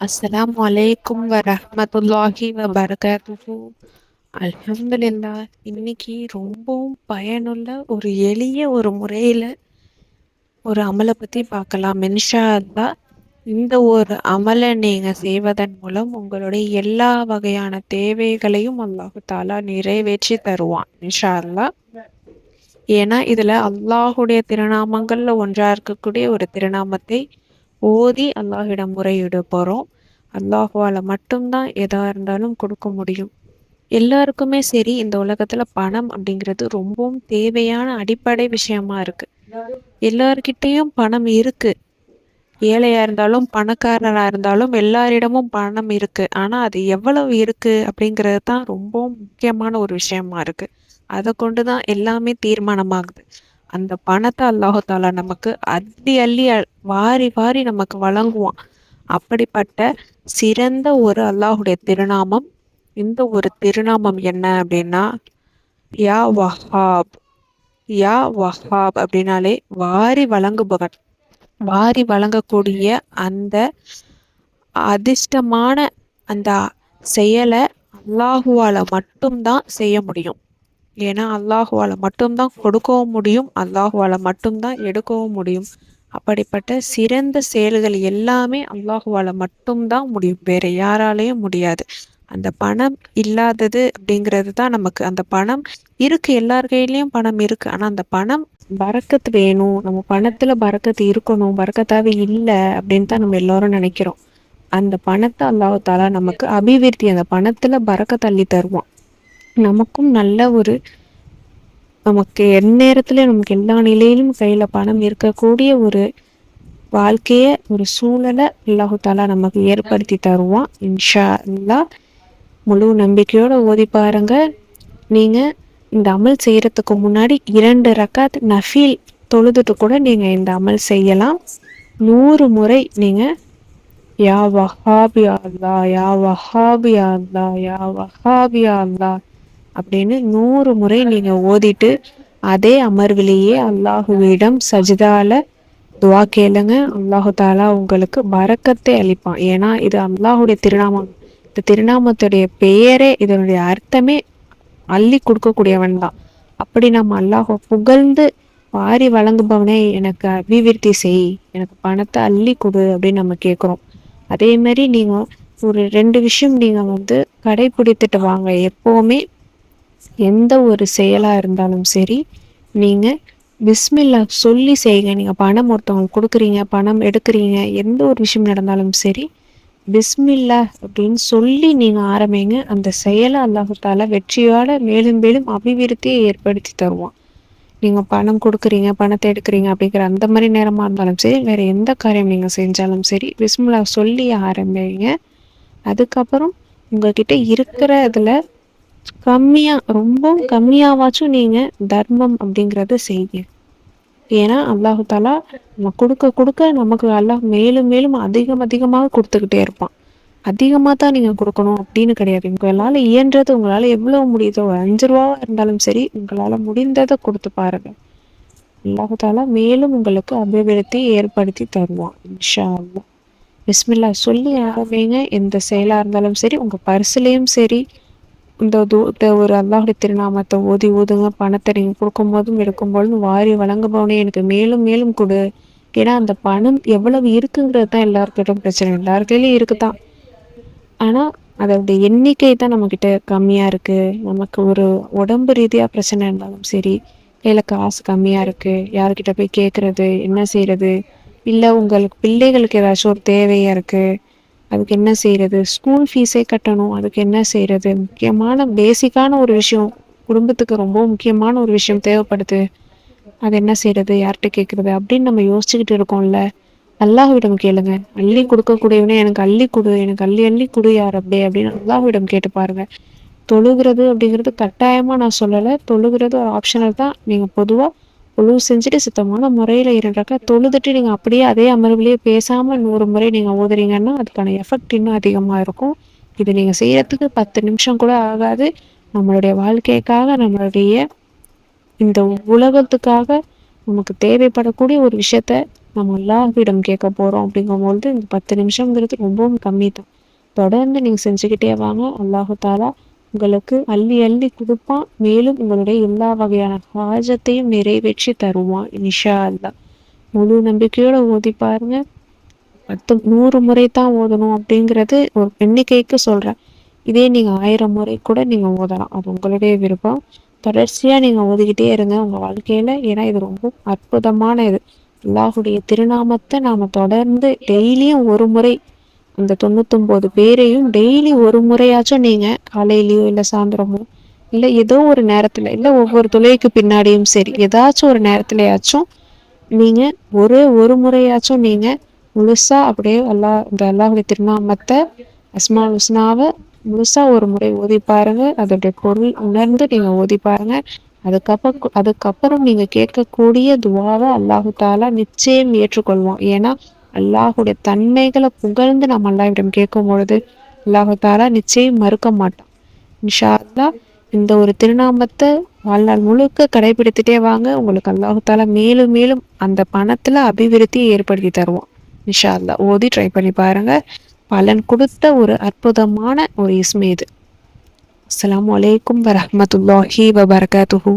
அஸ்லாம் வலைக்கும் வரமத்துல்லாஹி வபரகாத்துஹு அலமதுல்லா இன்னைக்கு ரொம்பவும் பயனுள்ள ஒரு எளிய ஒரு முறையில் ஒரு அமலை பற்றி பார்க்கலாம். மென்ஷா தான் இந்த ஒரு அமலை நீங்கள் செய்வதன் மூலம் உங்களுடைய எல்லா வகையான தேவைகளையும் அல்லாஹு தாலா நிறைவேற்றி தருவான் இன்ஷா அல்லாஹ் ஏன்னா இதில் அல்லாஹுடைய திருநாமங்களில் ஒன்றாக இருக்கக்கூடிய ஒரு திருநாமத்தை ஓதி அல்லாஹிடம் முறையிட போகிறோம் அல்லாஹுவால் மட்டும்தான் எதாக இருந்தாலும் கொடுக்க முடியும். எல்லாருக்குமே சரி இந்த உலகத்தில் பணம் அப்படிங்கிறது ரொம்பவும் தேவையான அடிப்படை விஷயமா இருக்குது எல்லார்கிட்டேயும் பணம் இருக்குது ஏழையாக இருந்தாலும் பணக்காரரா இருந்தாலும் எல்லாரிடமும் பணம் இருக்குது ஆனால் அது எவ்வளவு இருக்குது அப்படிங்கிறது தான் ரொம்பவும் முக்கியமான ஒரு விஷயமா இருக்குது அதை கொண்டு தான் எல்லாமே தீர்மானமாகுது. அந்த பணத்தை அல்லாஹால நமக்கு அள்ளி அள்ளி வாரி வாரி நமக்கு வழங்குவான். அப்படிப்பட்ட சிறந்த ஒரு அல்லாஹுடைய திருநாமம் இந்த ஒரு திருநாமம் என்ன அப்படின்னா யா வஹாப் யா வஹாப் அப்படின்னாலே வாரி வழங்குபவன். வாரி வழங்கக்கூடிய அந்த அதிர்ஷ்டமான அந்த செயலை அல்லாஹுவால மட்டும்தான் செய்ய முடியும். ஏன்னா அல்லாஹுவால் மட்டும்தான் கொடுக்கவும் முடியும் அல்லாஹுவால் மட்டும்தான் எடுக்கவும் முடியும். அப்படிப்பட்ட சிறந்த செயல்கள் எல்லாமே அல்லாஹுவால் மட்டும்தான் முடியும். வேறு யாராலையும் முடியாது. அந்த பணம் இல்லாதது அப்படிங்கிறது தான் நமக்கு. அந்த பணம் இருக்குது எல்லார் கையிலையும் பணம் இருக்குது ஆனால் அந்த பணம் பறக்கத்து வேணும். நம்ம பணத்தில் பறக்கத்து இருக்கணும். பறக்கத்தாவே இல்லை அப்படின்னு தான் நம்ம எல்லோரும் நினைக்கிறோம். அந்த பணத்தை அல்லாஹாலா நமக்கு அபிவிருத்தி அந்த பணத்தில் பறக்க தள்ளி தருவான். நமக்கும் நல்ல ஒரு நமக்கு எந்நேரத்துல நமக்கு எல்லா நிலையிலும் கையில் பணம் இருக்கக்கூடிய ஒரு வாழ்க்கையை ஒரு சூழலை அல்லாஹு தாலா நமக்கு ஏற்படுத்தி தருவான். இன்ஷா அல்லா முழு நம்பிக்கையோடு ஓதி பாருங்க. நீங்கள் இந்த அமல் செய்யறதுக்கு முன்னாடி இரண்டு ரக்காத் நஃபீல் தொழுதுட்டு கூட நீங்கள் இந்த அமல் செய்யலாம். நூறு முறை நீங்கள் யா வஹாபியா அல்லா யா வஹாபியா அல்லா யா வஹாபியா அல்லா அப்படின்னு நூறு முறை நீங்கள் ஓதிட்டு அதே அமர்விலேயே அல்லாஹுவிடம் சஜிதால துவா கேளுங்க. அல்லாஹு தாலா உங்களுக்கு பறக்கத்தை அளிப்பான். ஏன்னா இது அல்லாஹுடைய திருநாமம். இந்த திருநாமத்துடைய பெயரே இதனுடைய அர்த்தமே அள்ளி கொடுக்கக்கூடியவன் தான். அப்படி நம்ம அல்லாஹ் புகழ்ந்து வாரி வழங்குபவனே எனக்கு அபிவிருத்தி செய் எனக்கு பணத்தை அள்ளி கொடு அப்படின்னு நம்ம கேட்குறோம் அதே மாதிரி நீங்கள் ஒரு ரெண்டு விஷயம் நீங்கள் வந்து கடைபிடித்துட்டு வாங்க. எப்போவுமே எந்த ஒரு செயலாக இருந்தாலும் சரி நீங்கள் பிஸ்மில்லா சொல்லி செய்யுங்க. நீங்கள் பணம் ஒருத்தவங்களுக்கு கொடுக்குறீங்க பணம் எடுக்கிறீங்க எந்த ஒரு விஷயம் நடந்தாலும் சரி பிஸ்மில்லா அப்படின்னு சொல்லி நீங்கள் ஆரம்பிங்க. அந்த செயலை அல்லாஹால வெற்றியோட மேலும் மேலும் அபிவிருத்தியை ஏற்படுத்தி தருவான். நீங்கள் பணம் கொடுக்குறீங்க பணத்தை எடுக்கிறீங்க அப்படிங்கிற அந்த மாதிரி நேரமாக இருந்தாலும் சரி வேறு எந்த காரியம் நீங்கள் செஞ்சாலும் சரி பிஸ்மில்லா சொல்லி ஆரம்பிங்க. அதுக்கப்புறம் உங்ககிட்ட இருக்கிற இதில் கம்மியாக ரொம்பவும் கம்மியாவாச்சும் நீங்கள் தர்மம் அப்படிங்கிறத செய்யுங்க. ஏன்னா அல்லாஹு தாலா நம்ம கொடுக்க கொடுக்க நமக்கு அல்லாஹ் மேலும் மேலும் அதிகம் அதிகமாக கொடுத்துக்கிட்டே இருப்பான். அதிகமாக தான் நீங்கள் கொடுக்கணும் அப்படின்னு கிடையாது. உங்களால் இயன்றது உங்களால் எவ்வளோ முடியுதோ அஞ்சு ரூபாவா இருந்தாலும் சரி உங்களால் முடிந்ததை கொடுத்து பாருங்கள் அல்லாஹு தாலா மேலும் உங்களுக்கு அபிவிருத்தி ஏற்படுத்தி தருவான் இன்ஷா அல்லா பிஸ்மில்லா சொல்லி ஆரம்பிங்க. எந்த செயலாக இருந்தாலும் சரி உங்கள் பர்சுலேயும் சரி இந்த இந்த ஒரு அல்லாஹுடைய திருநாமத்தை ஓதி ஓதுங்க பணத்தை நீங்கள் கொடுக்கும்போதும் எடுக்கும்போதும் வாரி வழங்குபவனே எனக்கு மேலும் மேலும் கொடு. ஏன்னா அந்த பணம் எவ்வளவு இருக்குங்கிறது தான் எல்லாருக்கிட்டும் பிரச்சனை. எல்லாருக்கையிலையும் இருக்குதான். ஆனால் அதோடைய எண்ணிக்கை தான் நம்மக்கிட்ட கம்மியாக இருக்குது நமக்கு ஒரு உடம்பு ரீதியாக பிரச்சனை இருந்தாலும் சரி கையில் காசு கம்மியாக இருக்குது யாருக்கிட்ட போய் கேட்குறது என்ன செய்கிறது இல்லை உங்களுக்கு பிள்ளைகளுக்கு ஏதாச்சும் ஒரு தேவையாக இருக்குது அதுக்கு என்ன செய்கிறது ஸ்கூல் ஃபீஸே கட்டணும். அதுக்கு என்ன செய்கிறது முக்கியமான பேசிக்கான ஒரு விஷயம். குடும்பத்துக்கு ரொம்ப முக்கியமான ஒரு விஷயம் தேவைப்படுது. அது என்ன செய்கிறது யார்கிட்ட கேட்குறது அப்படின்னு நம்ம யோசிச்சுக்கிட்டு இருக்கோம்ல. அல்லாஹ்விடம் கேளுங்க. அள்ளி கொடுக்கக்கூடியவனே எனக்கு அள்ளி கொடு. எனக்கு அள்ளி அள்ளி கொடு யார் அப்படியே அப்படின்னு அல்லாஹ்விடம் கேட்டு பாருங்க. தொழுகிறது அப்படிங்கிறது கட்டாயமாக நான் சொல்லலை. தொழுகிறது ஒரு ஆப்ஷனல் தான். நீங்கள் பொதுவாக குழு செஞ்சுட்டு சுத்தமான முறையில் இரண்டாக்கா தொழுதுட்டு நீங்கள் அப்படியே அதே அமர்விலேயே பேசாமல் நூறு முறை நீங்கள் ஓதுறீங்கன்னா அதுக்கான எஃபெக்ட் இன்னும் அதிகமாக இருக்கும். இது நீங்கள் செய்கிறதுக்கு பத்து நிமிஷம் கூட ஆகாது. நம்மளுடைய வாழ்க்கைக்காக நம்மளுடைய இந்த உலகத்துக்காக நமக்கு தேவைப்படக்கூடிய ஒரு விஷயத்த நம்ம அல்லாஹ்விடம் கேட்க போகிறோம் அப்படிங்கும்பொழுது இந்த பத்து நிமிஷங்கிறது ரொம்பவும் கம்மி தான் தொடர்ந்து நீங்கள் செஞ்சுக்கிட்டே வாங்க. அல்லாஹு தாலா உங்களுக்கு அள்ளி அள்ளி கொடுப்பான் மேலும் உங்களுடைய எல்லா வகையான காஜத்தையும் நிறைவேற்றி தருவான் நிஷா அல்லா முழு நம்பிக்கையோட ஓதி பாருங்க. பத்து நூறு முறை தான் ஓதணும் அப்படிங்கிறது ஒரு எண்ணிக்கைக்கு சொல்றேன். இதே நீங்க ஆயிரம் முறை கூட நீங்க ஓதலாம். அது உங்களுடைய விருப்பம். தொடர்ச்சியா நீங்க ஓதிக்கிட்டே இருங்க உங்க வாழ்க்கையில. ஏன்னா இது ரொம்ப அற்புதமான இது. அல்லாஹுடைய திருநாமத்தை நாம தொடர்ந்து டெய்லியும் ஒரு முறை அந்த தொண்ணூத்தொம்பது பேரையும் டெய்லி ஒரு முறையாச்சும் நீங்கள் காலையிலையோ இல்லை சாயந்தரமோ இல்லை ஏதோ ஒரு நேரத்தில் இல்லை ஒவ்வொரு துளைக்கு பின்னாடியும் சரி ஏதாச்சும் ஒரு நேரத்துலையாச்சும் நீங்கள் ஒரே ஒரு முறையாச்சும் நீங்கள் முழுசாக அப்படியே அல்லா இந்த அல்லாஹுடைய திருநாமத்தை அஸ்மா உஸ்னாவை முழுசாக ஒரு முறை ஓதி பாருங்க. அதோடைய பொருள் உணர்ந்து நீங்கள் ஓதி பாருங்க. அதுக்கப்புறம் அதுக்கப்புறம் நீங்கள் கேட்கக்கூடிய துவாவை அல்லாஹு தாலா நிச்சயம் ஏற்றுக்கொள்வோம் ஏன்னா அல்லாஹுடைய தன்மைகளை புகழ்ந்து நம்ம அல்லாஹ்விடம் கேட்கும் பொழுது அல்லாஹு நிச்சயம் மறுக்க மாட்டான். இன்ஷா அல்லா இந்த ஒரு திருநாமத்தை வாழ்நாள் முழுக்க கடைபிடித்துட்டே வாங்க. உங்களுக்கு அல்லாஹு தாலா மேலும் மேலும் அந்த பணத்துல அபிவிருத்தியை ஏற்படுத்தி தருவோம் இன்ஷா அல்லா ஓதி ட்ரை பண்ணி பாருங்க. பலன் கொடுத்த ஒரு அற்புதமான ஒரு இஸ்மே இது. அஸ்லாம் வலைக்கும் வரமத்துல்லாஹி வபர்காத்துஹூ.